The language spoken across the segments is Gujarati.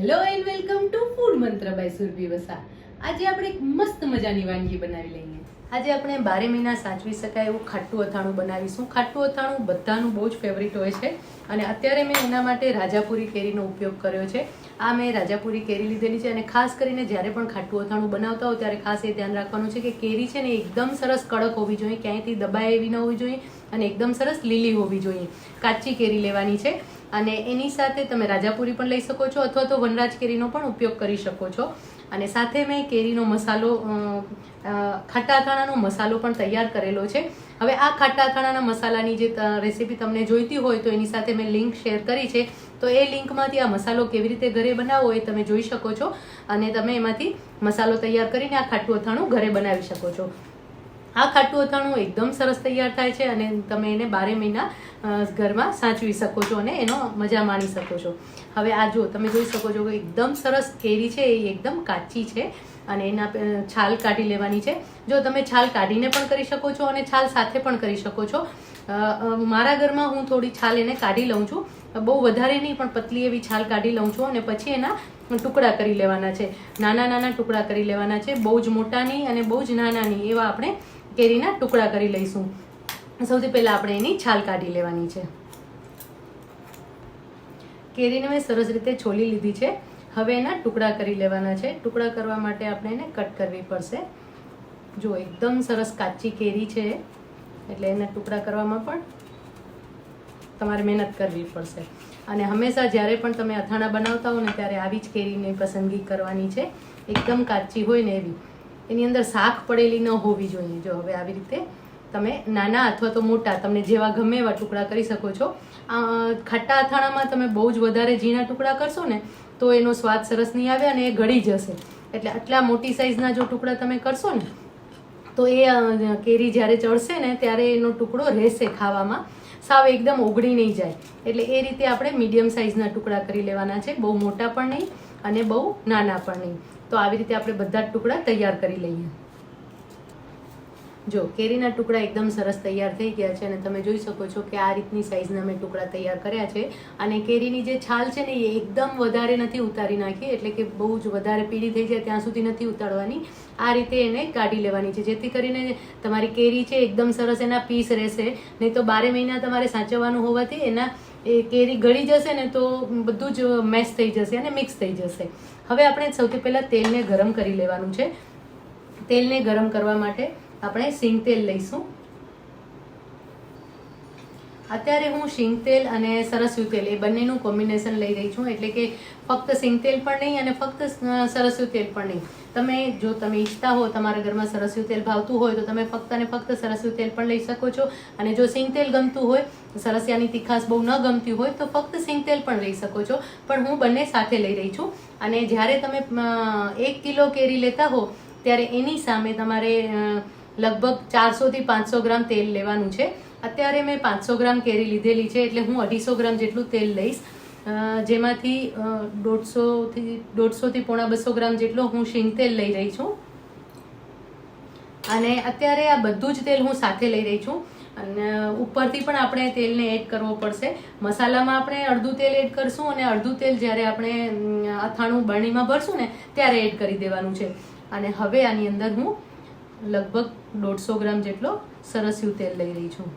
Hello and welcome to food Mantra by Surbhi Vasa આજે આપણે એક મસ્ત મજાની વાનગી બનાવી લઈએ. આજે આપણે બારે મહિના સાચવી શકાય એવું ખાટું અથાણું બનાવીશું. ખાટું અથાણું બધાનું બહુ જ ફેવરિટ હોય છે. અને અત્યારે મેં એના માટે રાજાપુરી કેરીનો ઉપયોગ કર્યો છે. આ મેં રાજાપુરી કેરી લીધેલી છે અને ખાસ કરીને જ્યારે પણ ખાટું અથાણું બનાવતા હોય ત્યારે ખાસ એ ધ્યાન રાખવાનું છે કે કેરી છે ને એકદમ સરસ કડક હોવી જોઈએ, ક્યાંયથી દબાય એવી ન હોવી જોઈએ. અને એકદમ સરસ લીલી હોવી જોઈએ. કાચી કેરી લેવાની છે. અને એની સાથે તમે રાજાપુરી પણ લઈ શકો છો અથવા તો વનરાજ કેરીનો પણ ઉપયોગ કરી શકો છો. અને સાથે મેં કેરીનો મસાલો ખાટા અથાણાનો મસાલો પણ તૈયાર કરેલો છે. હવે આ ખાટા અથાણાના મસાલાની જે રેસીપી તમને જોઈતી હોય તો એની સાથે મેં લિંક શેર કરી છે. તો એ લિંકમાંથી આ મસાલો કેવી રીતે ઘરે બનાવવો એ તમે જોઈ શકો છો. અને તમે એમાંથી મસાલો તૈયાર કરીને આ ખાટું અથાણું ઘરે બનાવી શકો છો. આ ખાટું અથાણું એકદમ સરસ તૈયાર થાય છે અને તમે એને બારે મહિના ઘરમાં સાચવી શકો છો અને એનો મજા માણી શકો છો. હવે આ જો તમે જોઈ શકો છો કે એકદમ સરસ કેરી છે, એ એકદમ કાચી છે અને એના છાલ કાઢી લેવાની છે. જો તમે છાલ કાઢીને પણ કરી શકો છો અને છાલ સાથે પણ કરી શકો છો. મારા ઘરમાં હું થોડી છાલ એને કાઢી લઉં છું. બહુ વધારે નહીં, પણ પતલી એવી છાલ કાઢી લઉં છું અને પછી એના ટુકડા કરી લેવાના છે. નાના નાના ટુકડા કરી લેવાના છે, બહુ જ મોટા નહીં અને બહુ જ નાના નહીં, એવા આપણે કેરીના ટુકડા કરી લઈશું. સૌથી પહેલાં આપણે એની છાલ કાઢી લેવાની છે. કેરીને મેં સરસ રીતે છોલી લીધી છે. હવે એના ટુકડા કરી લેવાના છે. ટુકડા કરવા માટે આપણે એને કટ કરવી પડશે. જો એકદમ સરસ કાચી કેરી છે, એટલે એના ટુકડા કરવામાં પણ તમારે મહેનત કરવી પડશે. અને હંમેશા જ્યારે પણ તમે અથાણા બનાવતા હો ને, ત્યારે આવી જ કેરીની પસંદગી કરવાની છે. એકદમ કાચી હોય ને એવી. એની અંદર શાક પડેલી ન હોવી જોઈએ. જો હવે આવી રીતે તમે નાના અથવા તો મોટા તમને જેવા ગમે એવા ટુકડા કરી શકો છો. ખાટા અથાણામાં તમે બહુ જ વધારે ઝીણા ટુકડા કરશો ને, તો એનો સ્વાદ સરસ નહીં આવે અને એ ગળી જશે. એટલે આટલા મોટી સાઇઝના જો ટુકડા તમે કરશો ને, તો એ કેરી જ્યારે ચડશે ને, ત્યારે એનો ટુકડો રહેશે ખાવામાં. સાવ એકદમ ઓગળી નહીં જાય. એટલે એ રીતે આપણે મીડિયમ સાઇઝના ટુકડા કરી લેવાના છે. બહુ મોટા પણ નહીં અને બહુ નાના પણ નહીં. તો આવી રીતે આપણે બધા ટુકડા તૈયાર કરી લઈએ. જો, કેરીના ટુકડા એકદમ સરસ તૈયાર થઈ ગયા છે અને તમે જોઈ શકો છો કે આ રીતની સાઇઝના મેં ટુકડા તૈયાર કર્યા છે. અને કેરીની જે છાલ છે ને, એ એકદમ વધારે નથી ઉતારી નાખી, એટલે કે બહુ જ વધારે પીળી થઈ જાય, ત્યાં સુધી નથી ઉતારવાની. આ રીતે એને કાઢી લેવાની છે. જેથી કરીને તમારી કેરી છે, એકદમ સરસ એના પીસ રહેશે. નહીં તો બારે મહિના તમારે સાચવવાનું હોવાથી એના, એ કેરી ગળી જશે ને તો બધું જ મેશ થઈ જશે અને મિક્સ થઈ જશે. હવે આપણે સૌથી પહેલાં તેલને ગરમ કરી લેવાનું છે. તેલને ગરમ કરવા માટે આપણે સિંગ તેલ લઈશું. અત્યારે હું શીંગ તેલ અને સરસ્યું તેલ, એ બંનેનું કોમ્બિનેશન લઈ રહી છું. એટલે કે ફક્ત સિંગ તેલ પણ નહીં અને ફક્ત સરસ્યું તેલ પણ નહીં. તમે જો તમે ઈચ્છતા હો તમારા ઘરમાં સરસ્યું તેલ ભાવતું હોય તો તમે ફક્ત અને ફક્ત સરસ્યું તેલ પણ લઈ શકો છો. અને જો સિંગ તેલ ગમતું હોય, સરસિયાની તીખાસ બહુ ન ગમતી હોય, તો ફક્ત સિંગ તેલ પણ લઈ શકો છો. પણ હું બંને સાથે લઈ રહી છું. અને જ્યારે તમે એક કિલો કેરી લેતા હો, ત્યારે એની સામે તમારે લગભગ ચારસોથી પાંચસો ગ્રામ તેલ લેવાનું છે. અત્યારે મેં પાંચસો ગ્રામ કેરી લીધેલી છે એટલે હું અઢીસો ગ્રામ જેટલું તેલ લઈશ. જેમાંથી દોઢસોથી દોઢસોથી પોણા બસો ગ્રામ જેટલો હું શીંગ તેલ લઈ રહી છું. અને અત્યારે આ બધું જ તેલ હું સાથે લઈ રહી છું. અને ઉપરથી પણ આપણે તેલને એડ કરવો પડશે. મસાલામાં આપણે અડધું તેલ એડ કરશું અને અડધું તેલ જ્યારે આપણે અથાણું બરણીમાં ભરશું ને, ત્યારે એડ કરી દેવાનું છે. અને હવે આની અંદર હું લગભગ દોઢસો ગ્રામ જેટલો સરસ્યું તેલ લઈ રહી છું.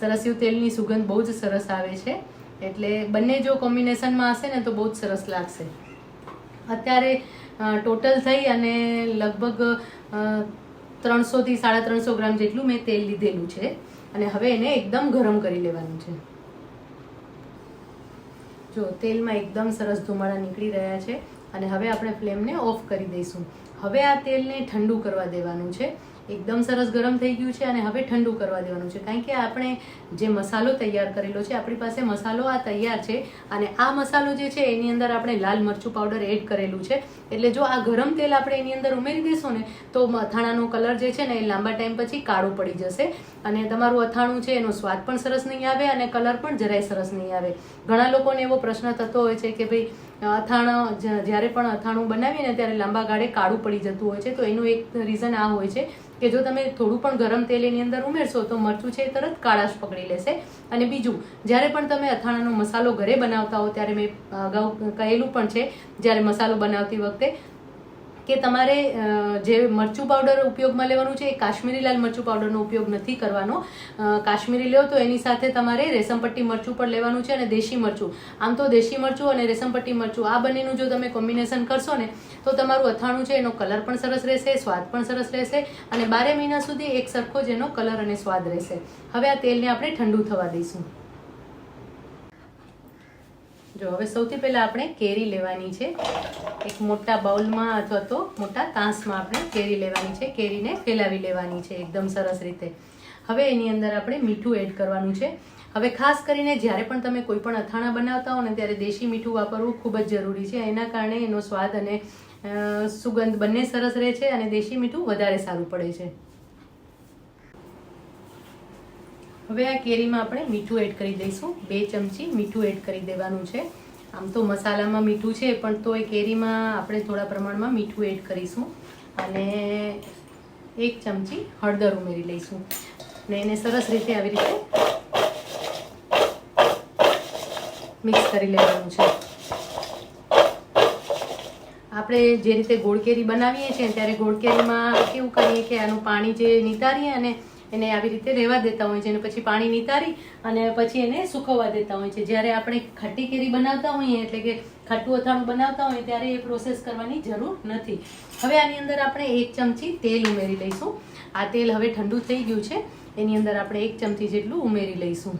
સરસ્યું તેલની સુગંધ બહુ જ સરસ આવે છે. એટલે બંને જો કોમ્બિનેશનમાં હશે ને તો બહુ જ સરસ લાગશે. અત્યારે ટોટલ થઈ અને લગભગ ત્રણસોથી સાડા ત્રણસો ગ્રામ જેટલું મેં તેલ લીધેલું છે. અને હવે એને એકદમ ગરમ કરી લેવાનું છે. જો, તેલમાં એકદમ સરસ ધુમાડા નીકળી રહ્યા છે. અને હવે આપણે ફ્લેમને ઓફ કરી દઈશું. હવે આ તેલને ઠંડુ કરવા દેવાનું છે. એકદમ સરસ ગરમ થઈ ગયું છે અને હવે ઠંડુ કરવા દેવાનું છે. કારણ કે આપણે જે મસાલો તૈયાર કરેલો છે, આપણી પાસે મસાલો આ તૈયાર છે અને આ મસાલો જે છે, એની અંદર આપણે લાલ મરચું પાવડર એડ કરેલું છે. એટલે જો આ ગરમ તેલ આપણે એની અંદર ઉમેરી દઈશું ને, તો અથાણાનો કલર જે છે ને, એ લાંબા ટાઈમ પછી કાળો પડી જશે અને તમારું અથાણું છે, એનો સ્વાદ પણ સરસ નહીં આવે અને કલર પણ જરાય સરસ નહીં આવે. ઘણા લોકોને એવો પ્રશ્ન થતો હોય છે કે ભાઈ અથાણું જ્યારે પણ અથાણું બનાવીએ ને, ત્યારે લાંબા ગાળે કાળું પડી જતું હોય છે, તો એનું એક રીઝન આ હોય છે કે જો તમે થોડું પણ ગરમ તેલ એની અંદર ઉમેરશો તો મરચું છે એ તરત કાળાશ પકડી લેશે. અને બીજું, જ્યારે પણ તમે અથાણાનો મસાલો ઘરે બનાવતા હો, ત્યારે મેં અગાઉ કહેલું પણ છે, જ્યારે મસાલો બનાવતી વખતે કે તમારે જે મરચું પાવડર ઉપયોગમાં લેવાનું છે એ કાશ્મીરી લાલ મરચું પાવડરનો ઉપયોગ નથી કરવાનો. કાશ્મીરી લો તો એની સાથે તમારે રેશમપટ્ટી મરચું પણ લેવાનું છે અને દેશી મરચું. આમ તો દેશી મરચું અને રેશમપટ્ટી મરચું, આ બંનેનું જો તમે કોમ્બિનેશન કરશો ને, તો તમારું અથાણું છે એનો કલર પણ સરસ રહેશે, સ્વાદ પણ સરસ રહેશે અને બારે મહિના સુધી એક સરખો જ એનો કલર અને સ્વાદ રહેશે. હવે આ તેલને આપણે ઠંડુ થવા દઈશું. જો, હવે સૌથી પહેલાં આપણે કેરી લેવાની છે. એક મોટા બાઉલમાં અથવા તો મોટા તાંસમાં આપણે કેરી લેવાની છે, કેરીને ફેલાવી લેવાની છે એકદમ સરસ રીતે. હવે એની અંદર આપણે મીઠું એડ કરવાનું છે. હવે ખાસ કરીને જ્યારે પણ તમે કોઈ પણ અથાણા બનાવતા હો ને ત્યારે દેશી મીઠું વાપરવું ખૂબ જ જરૂરી છે. એના કારણે એનો સ્વાદ અને સુગંધ બંને સરસ રહે છે અને દેશી મીઠું વધારે સારું પડે છે. હવે આ કેરીમાં આપણે મીઠું એડ કરી દઈશું. બે ચમચી મીઠું એડ કરી દેવાનું છે. આમ તો મસાલામાં મીઠું છે, પણ તો એ કેરીમાં આપણે થોડા પ્રમાણમાં મીઠું એડ કરીશું. અને એક ચમચી હળદર ઉમેરી લઈશું. ને એને સરસ રીતે આવી રીતે મિક્સ કરી લેવાનું છે. આપણે જે રીતે ગોળ કેરી બનાવીએ છીએ, ત્યારે ગોળ કેરીમાં કેવું કરીએ કે આનું પાણી જે નિતારીએ અને એને આવી રીતે રહેવા દેતા હોય છે. અને પછી પાણી નિતારી અને પછી એને સુકવવા દેતા હોય છે. જ્યારે આપણે ખાટી કેરી બનાવતા હોઈએ, એટલે કે ખાટું અથાણું બનાવતા હોઈએ, ત્યારે એ પ્રોસેસ કરવાની જરૂર નથી. હવે આની અંદર આપણે એક ચમચી તેલ ઉમેરી લઈશું. આ તેલ હવે ઠંડુ થઈ ગયું છે. એની અંદર આપણે એક ચમચી જેટલું ઉમેરી લઈશું.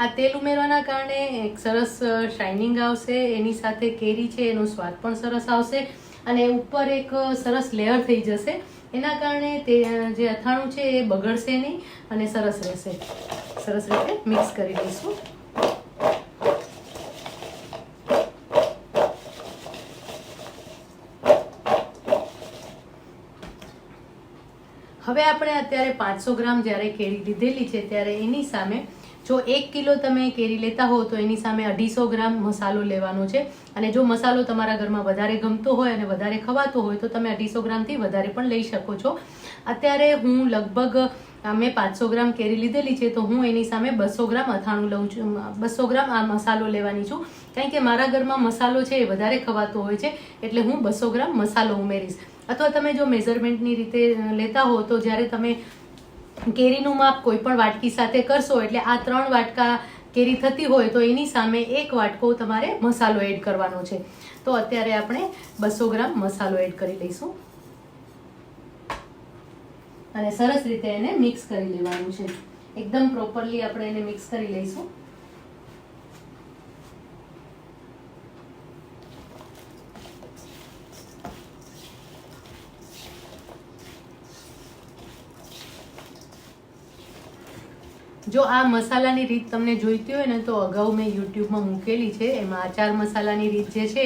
આ તેલ ઉમેરવાના કારણે એક સરસ શાઇનિંગ આવશે. એની સાથે કેરી છે, એનો સ્વાદ પણ સરસ આવશે. અને ઉપર એક સરસ લેયર થઈ જશે. એના કારણે તે જે અથાણું છે એ બગડશે નહીં અને સરસ રહેશે. સરસ રીતે મિક્સ કરી દઈશું. હવે આપણે અત્યારે પાંચસો ગ્રામ જ્યારે કેરી લીધેલી છે ત્યારે એની સામે જો એક કિલો તમે કેરી લેતા હો તો એની સામે અઢીસો ગ્રામ મસાલો લેવાનો છે. અને જો મસાલો તમારા ઘરમાં વધારે ગમતો હોય અને વધારે ખવાતો હોય તો તમે અઢીસો ગ્રામથી વધારે પણ લઈ શકો છો. અત્યારે હું લગભગ મેં પાંચસો ગ્રામ કેરી લીધેલી છે તો હું એની સામે બસો ગ્રામ અથાણું લઉં છું. બસો ગ્રામ આ મસાલો લેવાની છું. કારણ કે મારા ઘરમાં મસાલો છે એ વધારે ખવાતો હોય છે, એટલે હું બસો ગ્રામ મસાલો ઉમેરીશ. અથવા તમે જો મેઝરમેન્ટની રીતે લેતા હો તો જ્યારે તમે કેરીનું માપ કોઈ પણ વાટકી સાથે કરશો એટલે આ ત્રણ વાટકા કેરી થતી હોય તો એની સામે એક વાટકો તમારે મસાલો એડ કરવાનો છે. તો અત્યારે આપણે બસો ગ્રામ મસાલો એડ કરી લઈશું. અને સરસ રીતે એને મિક્સ કરી લેવાનું છે. એકદમ પ્રોપરલી આપણે એને મિક્સ કરી લઈશું. જો આ મસાલાની રીત તમને જોઈતી હોય ને તો અગાઉ મેં યુટ્યુબમાં મૂકેલી છે. એમાં આચાર મસાલાની રીત જે છે,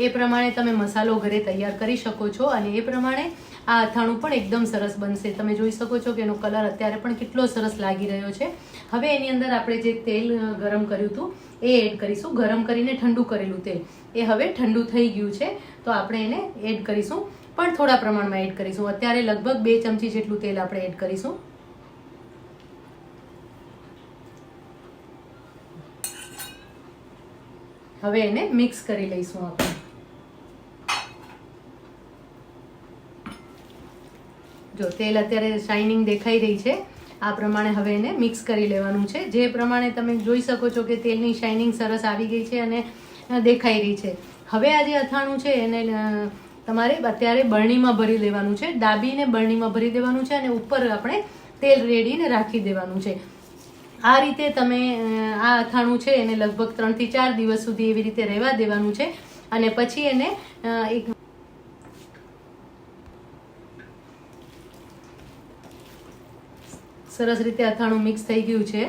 એ પ્રમાણે તમે મસાલો ઘરે તૈયાર કરી શકો છો અને એ પ્રમાણે આ અથાણું પણ એકદમ સરસ બનશે. તમે જોઈ શકો છો કે એનો કલર અત્યારે પણ કેટલો સરસ લાગી રહ્યો છે. હવે એની અંદર આપણે જે તેલ ગરમ કર્યું હતું, એ એડ કરીશું. ગરમ કરીને ઠંડુ કરેલું તેલ. એ હવે ઠંડુ થઈ ગયું છે, તો આપણે એને એડ કરીશું. પણ થોડા પ્રમાણમાં એડ કરીશું. અત્યારે લગભગ બે ચમચી જેટલું તેલ આપણે એડ કરીશું. હવે એને મિક્સ કરી લઈશું આપણે. જો, તેલ અત્યારે શાઇનિંગ દેખાઈ રહી છે. આ પ્રમાણે હવે એને મિક્સ કરી લેવાનું છે. જે પ્રમાણે તમે જોઈ શકો છો કે તેલની શાઇનિંગ સરસ આવી ગઈ છે અને દેખાઈ રહી છે. હવે આ જે અથાણું છે એને તમારે અત્યારે બરણીમાં ભરી દેવાનું છે. દાબીને બરણીમાં ભરી દેવાનું છે અને ઉપર આપણે તેલ રેડીને રાખી દેવાનું છે. આ રીતે તમે આ અથાણું છે એને લગભગ ત્રણથી ચાર દિવસ સુધી એવી રીતે રહેવા દેવાનું છે અને પછી એને એક સરસ રીતે અથાણું મિક્સ થઈ ગયું છે.